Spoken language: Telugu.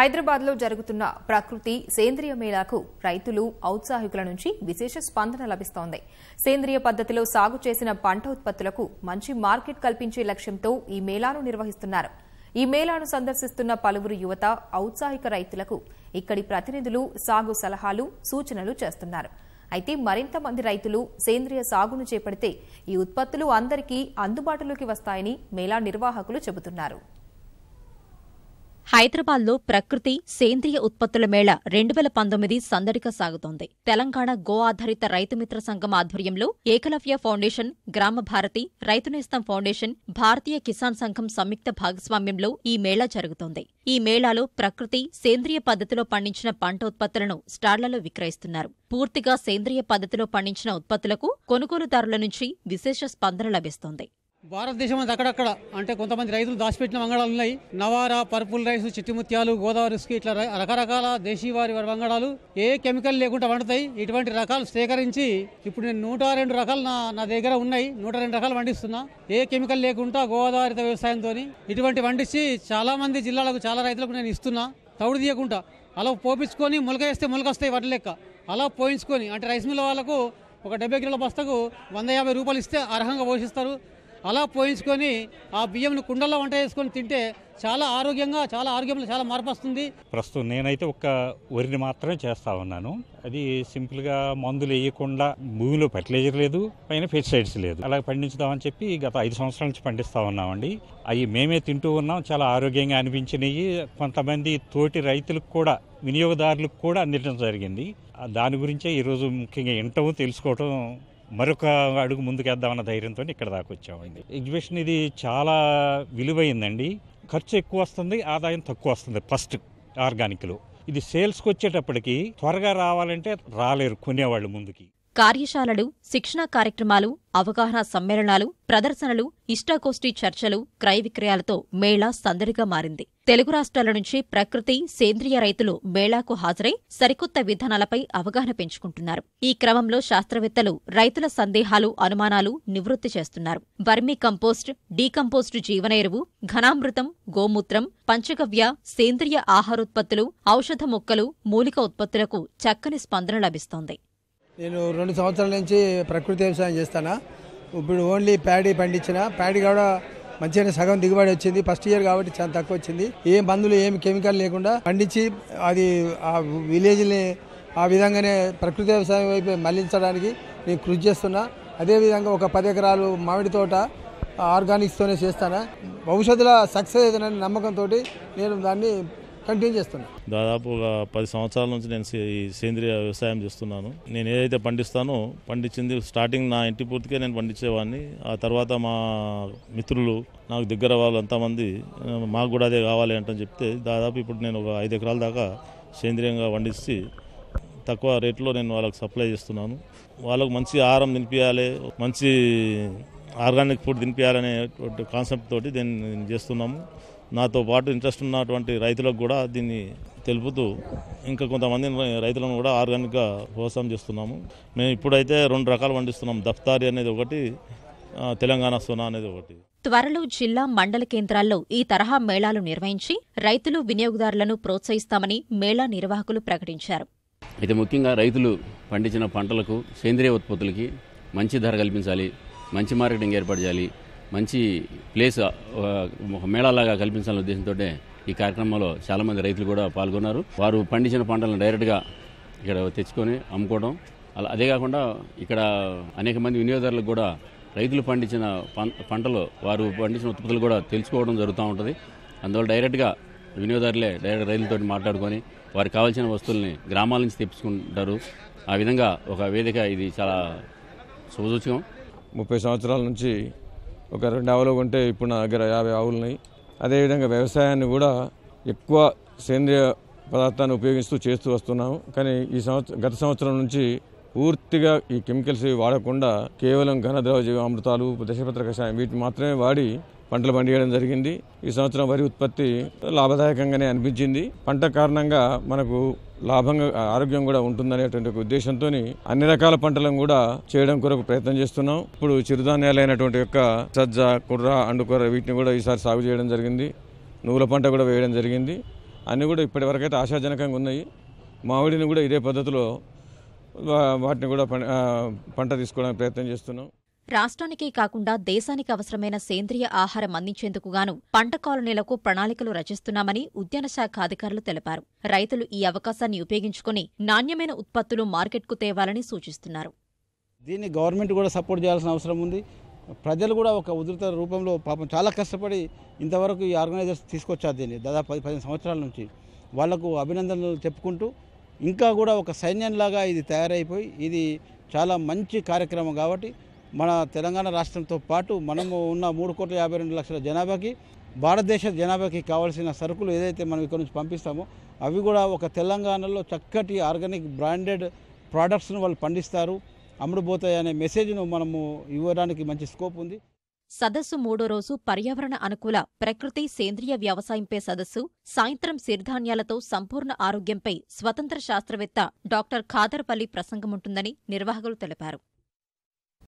హైదరాబాద్లో జరుగుతున్న ప్రకృతి సేంద్రియ మేళాకు రైతులు ఔత్సాహికుల నుంచి విశేష స్పందన లభిస్తోంది. సేంద్రియ పద్దతిలో సాగు చేసిన పంట ఉత్పత్తులకు మంచి మార్కెట్ కల్పించే లక్ష్యంతో ఈ మేళాను నిర్వహిస్తున్నారు. ఈ మేళాను సందర్శిస్తున్న పలువురు యువత ఔత్సాహిక రైతులకు ఇక్కడి ప్రతినిధులు సాగు సలహాలు సూచనలు చేస్తున్నారు. అయితే మరింత మంది రైతులు సేంద్రియ సాగును చేపడితే ఈ ఉత్పత్తులు అందరికీ అందుబాటులోకి వస్తాయని మేళా నిర్వాహకులు చెబుతున్నారు. హైదరాబాద్లో ప్రకృతి సేంద్రియ ఉత్పత్తుల మేళ రెండు వేల పంతొమ్మిది సందడిగా సాగుతోంది. తెలంగాణ గో ఆధారిత రైతు మిత్ర సంఘం ఆధ్వర్యంలో ఏకలవ్య ఫౌండేషన్ గ్రామ భారతి రైతు నేస్తం ఫౌండేషన్ భారతీయ కిసాన్ సంఘం సంయుక్త భాగస్వామ్యంలో ఈ మేళా జరుగుతోంది. ఈ మేళాలో ప్రకృతి సేంద్రియ పద్ధతిలో పండించిన పంట ఉత్పత్తులను స్టాళ్ళలో విక్రయిస్తున్నారు. పూర్తిగా సేంద్రియ పద్ధతిలో పండించిన ఉత్పత్తులకు కొనుగోలుదారుల నుంచి విశేష స్పందన లభిస్తోంది. భారతదేశం అంతా అక్కడక్కడ. అంటే కొంతమంది రైతులు దాచిపెట్టిన వంగడాలు ఉన్నాయి. నవారా పర్పుల్ రైస్ చిట్టి ముత్యాలు గోదావరి ఉస్కి ఇట్లా ర- రకరకాల దేశీవారి వంగడాలు ఏ కెమికల్ లేకుండా వండుతాయి. ఇటువంటి రకాలు సేకరించి ఇప్పుడు నేను నూట రెండు రకాలు నా నా దగ్గర ఉన్నాయి. నూట రెండు రకాలు వండిస్తున్నా. ఏ కెమికల్ లేకుండా గోదావరిత వ్యవసాయంతో ఇటువంటి వండించి చాలా మంది జిల్లాలకు చాలా రైతులకు నేను ఇస్తున్నా. తౌడు తీయకుండా. అలా పోపించుకొని మొలక వేస్తే మొలక వస్తాయి వాటి లెక్క. అలా పోయించుకొని అంటే రైస్ మిల్ వాళ్ళకు ఒక డెబ్బై కిలోల బస్తకు వంద యాభై రూపాయలు ఇస్తే అర్హంగా పోషిస్తారు. అలా పోయించుకొని ఆ బియ్యంను కుండల్లో వంట చేసుకొని తింటే చాలా ఆరోగ్యంగా చాలా ఆరోగ్యంలో చాలా మార్పు వస్తుంది. ప్రస్తుతం నేనైతే ఒక వరిని మాత్రమే చేస్తా ఉన్నాను. అది సింపుల్గా మందులు వేయకుండా భూమిలో ఫెర్టిలైజర్ లేదు పైన పెస్టిసైడ్స్ లేదు. అలా పండించుదామని చెప్పి గత ఐదు సంవత్సరాల నుంచి పండిస్తా ఉన్నామండి. అవి మేమే తింటూ ఉన్నాం చాలా ఆరోగ్యంగా అనిపించినవి కొంతమంది తోటి రైతులకు కూడా వినియోగదారులకు కూడా అందించడం జరిగింది. దాని గురించే ఈరోజు ముఖ్యంగా వింటం తెలుసుకోవటం మరొక అడుగు ముందుకేద్దామన్న ధైర్యంతో ఇక్కడ దాకా వచ్చామండి. ఎగ్జిబిషన్ ఇది చాలా విలువైందండి. ఖర్చు ఎక్కువ వస్తుంది ఆదాయం తక్కువ వస్తుంది ఫస్ట్ ఆర్గానిక్లో. ఇది సేల్స్కి వచ్చేటప్పటికి త్వరగా రావాలంటే రాలేరు కొనేవాళ్ళు ముందుకి. కార్యశాలలు శిక్షణా కార్యక్రమాలు అవగాహన సమ్మేళనాలు ప్రదర్శనలు ఇష్టాగోష్ఠి చర్చలు క్రయ విక్రయాలతో మేళా సందడిగా మారింది. తెలుగు రాష్ట్రాల నుంచి ప్రకృతి సేంద్రియ రైతులు మేళాకు హాజరై సరికొత్త విధానాలపై అవగాహన పెంచుకుంటున్నారు. ఈ క్రమంలో శాస్త్రవేత్తలు రైతుల సందేహాలు అనుమానాలు నివృత్తి చేస్తున్నారు. వర్మీ కంపోస్ట్ డీకంపోస్ట్ జీవన ఎరువు ఘనామృతం గోమూత్రం పంచగవ్య సేంద్రియ ఆహారోత్పత్తులు ఔషధ మొక్కలు మూలిక ఉత్పత్తులకు చక్కని స్పందన లభిస్తోంది. నేను రెండు సంవత్సరాల నుంచి ప్రకృతి వ్యవసాయం చేస్తాను. ఇప్పుడు ఓన్లీ ప్యాడీ పండించిన ప్యాడీ కూడా మంచిగానే సగం దిగుబడి వచ్చింది. ఫస్ట్ ఇయర్ కాబట్టి చాలా తక్కువ వచ్చింది. ఏం మందులు ఏం కెమికల్ లేకుండా పండించి అది ఆ విలేజ్ని ఆ విధంగానే ప్రకృతి వ్యవసాయం వైపు మళ్ళించడానికి నేను కృషి చేస్తున్నా. అదేవిధంగా ఒక పది ఎకరాలు మామిడి తోట ఆర్గానిక్స్తోనే చేస్తాను. భవిష్యత్తులో సక్సెస్ అవుతుందని నమ్మకంతో నేను దాన్ని కంటిన్యూ చేస్తున్నాను దాదాపు ఒక పది సంవత్సరాల నుంచి నేను సేంద్రియ వ్యవసాయం చేస్తున్నాను. నేను ఏదైతే పండిస్తానో పండించింది స్టార్టింగ్ నా ఇంటి పూర్తిగా నేను పండించేవాడిని. ఆ తర్వాత మా మిత్రులు నాకు దగ్గర వాళ్ళు అంతమంది మాకు కూడా అదే కావాలి అంటని చెప్తే దాదాపు ఇప్పుడు నేను ఒక ఐదు ఎకరాల దాకా సేంద్రియంగా పండించి తక్కువ రేట్లో నేను వాళ్ళకి సప్లై చేస్తున్నాను. వాళ్ళకు మంచి ఆహారం తినిపించాలి మంచి ఆర్గానిక్ ఫుడ్ తినిపించాలనే కాన్సెప్ట్ తోటి దీన్ని నేను చేస్తున్నాము. నాతో పాటు ఇంట్రెస్ట్ ఉన్నటువంటి రైతులకు కూడా దీన్ని తెలుపుతూ ఇంకా కొంతమంది రైతులను కూడా ఆర్గానిక్గా ప్రోత్సాహం చేస్తున్నాము. మేము ఇప్పుడైతే రెండు రకాలు పండిస్తున్నాం. దఫ్తారి అనేది ఒకటి తెలంగాణ సోనా అనేది ఒకటి. త్వరలో జిల్లా మండల కేంద్రాల్లో ఈ తరహా మేళాలు నిర్వహించి రైతులు వినియోగదారులను ప్రోత్సహిస్తామని మేళా నిర్వాహకులు ప్రకటించారు. అయితే ముఖ్యంగా రైతులు పండించిన పంటలకు సేంద్రియ ఉత్పత్తులకి మంచి ధర కల్పించాలి. మంచి మార్కెటింగ్ ఏర్పాటు చేయాలి. మంచి ప్లేస్ ఒక మేళాలాగా కల్పించాలనే ఉద్దేశంతో ఈ కార్యక్రమంలో చాలామంది రైతులు కూడా పాల్గొన్నారు. వారు పండించిన పంటలను డైరెక్ట్గా ఇక్కడ తెచ్చుకొని అమ్ముకోవడం. అలా అదే కాకుండా ఇక్కడ అనేక మంది వినియోగదారులకు కూడా రైతులు పండించిన పంటలు వారు పండించిన ఉత్పత్తులు కూడా తెలుసుకోవడం జరుగుతూ ఉంటుంది. అందువల్ల డైరెక్ట్గా వినియోగదారులే డైరెక్ట్ రైతులతో మాట్లాడుకొని వారికి కావాల్సిన వస్తువుల్ని గ్రామాల నుంచి తెప్పించుకుంటారు. ఆ విధంగా ఒక వేదిక ఇది చాలా శుభసూచకం ముప్పై సంవత్సరాల నుంచి ఒక రెండు ఆవులు కొంటే ఇప్పుడు నా దగ్గర యాభై ఆవులు ఉన్నాయి అదేవిధంగా వ్యవసాయాన్ని కూడా ఎక్కువ సేంద్రియ పదార్థాన్ని ఉపయోగిస్తూ చేస్తూ వస్తున్నాము. కానీ ఈ సంవత్సరం గత సంవత్సరం నుంచి పూర్తిగా ఈ కెమికల్స్ వాడకుండా కేవలం ఘన ద్రవజీవ అమృతాలు దశపత్ర కషాయం వీటిని మాత్రమే వాడి పంటలు పండియడం జరిగింది. ఈ సంవత్సరం వరి ఉత్పత్తి లాభదాయకంగానే అనిపించింది. పంట కారణంగా మనకు లాభంగా ఆరోగ్యం కూడా ఉంటుందనేటువంటి ఉద్దేశంతో అన్ని రకాల పంటలను కూడా చేయడం కొరకు ప్రయత్నం చేస్తున్నాం. ఇప్పుడు చిరుధాన్యాలైనటువంటి యొక్క సజ్జ కుర్ర అండుకొర్ర వీటిని కూడా ఈసారి సాగు చేయడం జరిగింది. నువ్వుల పంట కూడా వేయడం జరిగింది. అన్నీ కూడా ఇప్పటివరకైతే ఆశాజనకంగా ఉన్నాయి. మామిడిని కూడా ఇదే పద్ధతిలో వాటిని కూడా పంట తీసుకోవడానికి ప్రయత్నం చేస్తున్నాం. రాష్ట్రానికే కాకుండా దేశానికి అవసరమైన సేంద్రియ ఆహారం అందించేందుకు గాను పంట కాలనీలకు ప్రణాళికలు రచిస్తున్నామని ఉద్యాన శాఖ అధికారులు తెలిపారు. రైతులు ఈ అవకాశాన్ని ఉపయోగించుకుని నాణ్యమైన ఉత్పత్తులు మార్కెట్కు తేవాలని సూచిస్తున్నారు. దీన్ని గవర్నమెంట్ కూడా సపోర్ట్ చేయాల్సిన అవసరం ఉంది. ప్రజలు కూడా ఒక ఉధృత రూపంలో పాపం చాలా కష్టపడి ఇంతవరకు ఈ ఆర్గనైజర్స్ తీసుకొచ్చారు దీన్ని దాదాపు పది పదిహేను సంవత్సరాల నుంచి. వాళ్ళకు అభినందనలు చెప్పుకుంటూ ఇంకా కూడా ఒక సైన్యంలాగా ఇది తయారైపోయి ఇది చాలా మంచి కార్యక్రమం కాబట్టి మన తెలంగాణ రాష్ట్రంతో పాటు మనము ఉన్న మూడు కోట్ల యాభై రెండు లక్షల జనాభాకి భారతదేశ జనాభాకి కావాల్సిన సరుకులు ఏదైతే మనం ఇక్కడ నుంచి పంపిస్తామో అవి కూడా ఒక తెలంగాణలో చక్కటి ఆర్గానిక్ బ్రాండెడ్ ప్రోడక్ట్స్ను వాళ్ళు పండిస్తారు. అమ్ముడుపోతాయి అనే మెసేజ్ను మనము ఇవ్వడానికి మంచి స్కోప్ ఉంది. సదస్సు మూడో రోజు పర్యావరణ అనుకూల ప్రకృతి సేంద్రియ వ్యవసాయంపై సదస్సు సాయంత్రం సిరిధాన్యాలతో సంపూర్ణ ఆరోగ్యంపై స్వతంత్ర శాస్త్రవేత్త డాక్టర్ ఖాదర్పల్లి ప్రసంగముంటుందని నిర్వాహకులు తెలిపారు.